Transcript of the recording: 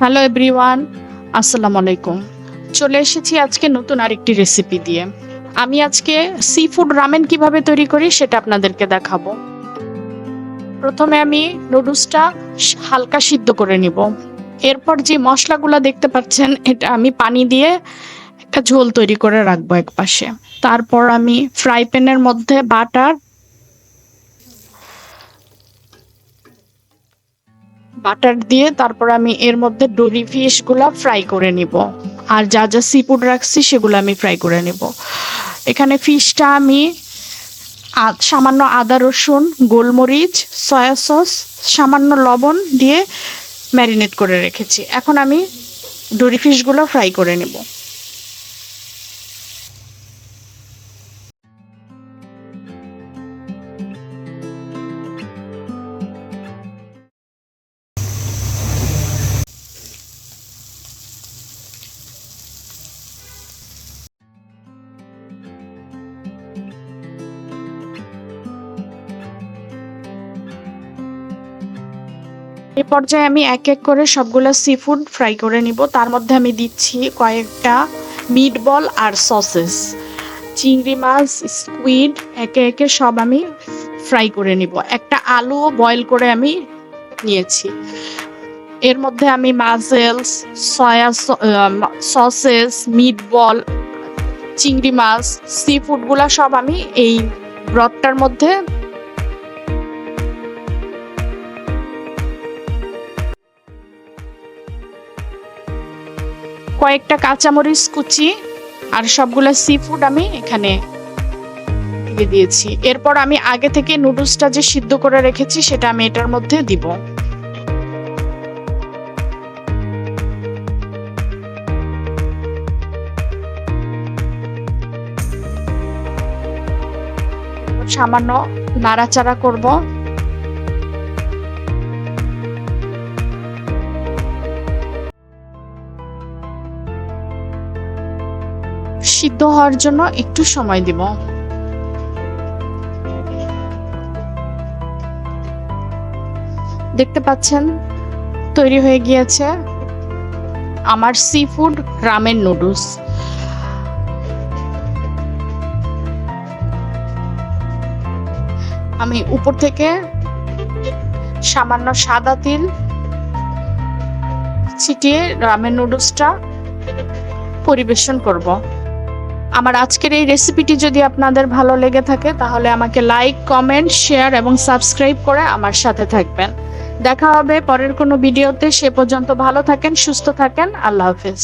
Hello everyone আসসালামু আলাইকুম চলে এসেছি আজকে নতুন আরেকটি রেসিপি দিয়ে। আমি আজকে সি ফুড রামেন কীভাবে তৈরি করি সেটা আপনাদেরকে দেখাবো। প্রথমে আমি নুডলসটা হালকা সিদ্ধ করে নিব। এরপর যে মশলাগুলো দেখতে পাচ্ছেন, এটা আমি পানি দিয়ে একটা ঝোল তৈরি করে রাখব এক পাশে তারপর আমি ফ্রাই প্যানের মধ্যে বাটার বাটার দিয়ে তারপর আমি এর মধ্যে ডোরি ফিশগুলো ফ্রাই করে নিব। আর যা যা সি ফুড রাখছি সেগুলো আমি ফ্রাই করে নিব। এখানে ফিশটা আমি সামান্য আদা রসুন, গোলমরিচ, সয়া সস, সামান্য লবণ দিয়ে ম্যারিনেট করে রেখেছি। এখন আমি ডোরি ফিশগুলো ফ্রাই করে নেব। এই পর্যায়ে আমি এক এক করে সবগুলো সি ফুড ফ্রাই করে নিব। তার মধ্যে আমি দিচ্ছি কয়েকটা মিট বল আর সসেস চিংড়ি মাছ স্কুইড একে একে সব আমি ফ্রাই করে নিব। একটা আলু বয়েল করে আমি নিয়েছি। এর মধ্যে আমি mussels soya sausages meat ball চিংড়ি মাছ সি ফুডগুলো সব আমি এই ব্রডটার মধ্যে কয়েকটা কাঁচামরিচ কুচি আর সবগুলো সি ফুড আমি এখানে দিয়ে দিয়েছি। এরপর আমি আগে থেকে নুডলসটা যে সিদ্ধ করে রেখেছি, সেটা আমি এটার মধ্যে দিব। সামান্য নাড়াচাড়া করব। সিদ্ধ হওয়ার জন্য একটু সময় দিব। দেখতে পাচ্ছেন, তৈরি হয়ে গিয়েছে আমার সি ফুড রামেন নুডলস আমি উপর থেকে সামান্য সাদা তিল ছিটিয়ে রামেন নুডলসটা পরিবেশন করব। আমার আজকের এই রেসিপিটি যদি আপনাদের ভালো লেগে থাকে, তাহলে আমাকে লাইক কমেন্ট শেয়ার এবং সাবস্ক্রাইব করে আমার সাথে থাকবেন। দেখা হবে পরের কোনো ভিডিওতে সে পর্যন্ত ভালো থাকেন, সুস্থ থাকেন। আল্লাহ হাফেজ।